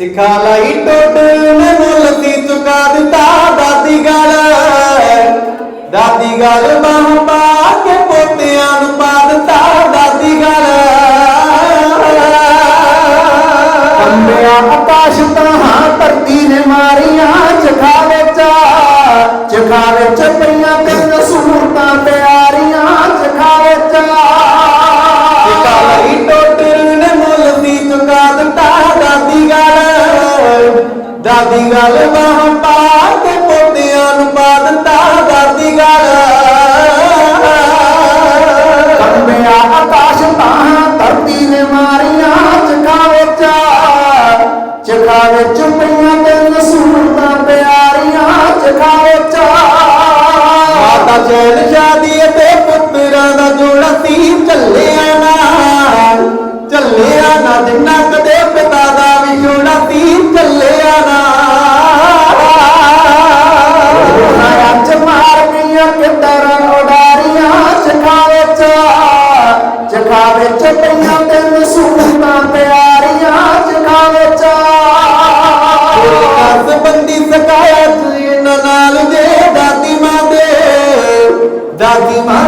ਸਿਖਾ ਲਈ ਟੋਟਲ ਨੇ ਮੁੱਲ ਦੀ ਚੁਕਾ ਦਿੱਤਾ। ਦਾਦੀ ਗੱਲ ਦਾਦੀ ਗੱਲ ਬਾਹ ਦਾਦੀ ਗੱਲ ਚਖਾਵੇ ਚ ਪਈਆਂ ਤਿੰਨ ਸੂਰਤਾਂ ਪਿਆਰੀਆਂ ਚਖਾਵੇ ਚ ਕਸ ਬੰਦੀ ਸਕਾਇਆ ਚੀਨ ਨਾਲ ਜੇ ਦਾਦੀ ਮਾਂ ਦੇ। ਦਾਦੀ ਮਾਂ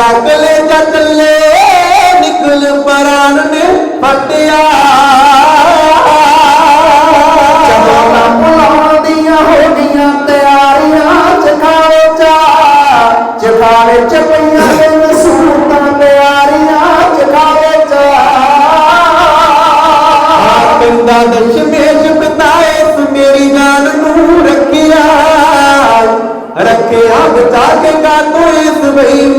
ਅਗਲੇ ਗਲੇ ਚੱਲੇ ਨਿਕਲ ਪਰਾਨ ਨੇ ਫਟਿਆ। ਚਮੋਨਾ ਪੁਲਾਉਣ ਦੀਆਂ ਹੋ ਗਈਆਂ ਤਿਆਰੀਆਂ ਚਖਾਵੇ ਚਾ ਚਖਾਵੇ ਚ ਪਈਆਂ ਤਿੰਨ ਸੂਰਤਾਂ ਪਿਆਰੀਆਂ ਚਖਾਵੇ ਚਾ ਪਿੰਦਾ ਦਸ਼ਮੇਸ਼ ਪਿਤਾਏ ਇਸ ਮੇਰੀ ਜਾਨ ਨੂੰ ਰੱਖਿਆ। ਰੱਖਿਆ ਬਚਾ ਕੇ ਕਾਤੋਂ ਇਸ ਬੇਈਮਾਨ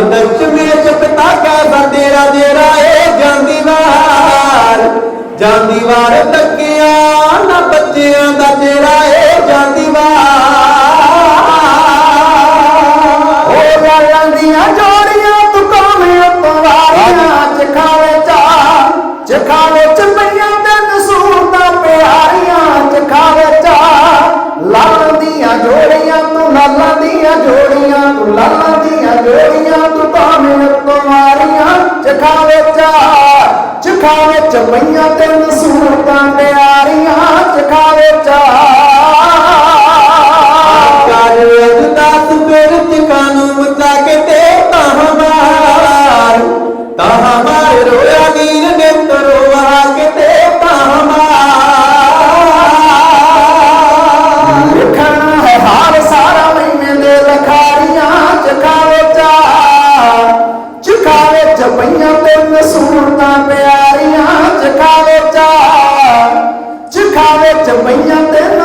ਧੰਨ ਦਸ਼ਮੇਸ਼ ਪਿਤਾ ਕੈਸਾ ਤੇਰਾ ਜਿਹੜਾ ਏ ਜਾਂਦੀ ਵਾਰ ਜਾਂਦੀ ਵਾਰ ਤੱਕਿਆ ਨਾ ਬੱਚਿਆਂ ਦਾ ਤੇਰਾ ਏ ਜਾਂਦੀ ਵਾਰ ਹੋ ਗੱਲਾਂ ਦੀਆਂ ਜੋੜੀਆਂ ਤੂੰ ਕਾਵੇਂ ਉਤਵਾਰੀਆਂ ਚਖਾਵੇ ਚਾ ਚਖਾਵੇ ਚਖਾਵੇ ਚ ਪਈਆਂ ਤਿੰਨ ਸੂਰਤਾਂ ਪਿਆਰੀਆਂ ਚਖਾਵੇ ਚਾ ਕਰ ਅਰਦਾਸ ਫਿਰ ਟਿਕਾਣੂ ਮਚਾ ਕੇ ਤੇ ਤਾਹ ਮਾਰ। ਤਾਹ ਮਾਰ ਰੋਇਆ ਨੀਰ ਨੇ ਤਰਵਾ ਕੇ ਤੇ ਤਾਹ ਮਾਰ। ਲਿਖਣਾ ਹੈ ਹਾਲ ਸਾਰਾ ਮਹੀਨੇ ਦੇ ਲਖਾਰੀਆਂ ਚਖਾਵੇ ਚਾ ਚਖਾਵੇ ਚ ਪਈਆਂ ਤਿੰਨ ਸੂਰਤਾਂ ਪਿਆਰੀਆਂ ਚਖਾਵੇ ਚਾ ਚਖਾਵੇ ਚ ਪਈਆਂ ਤੇ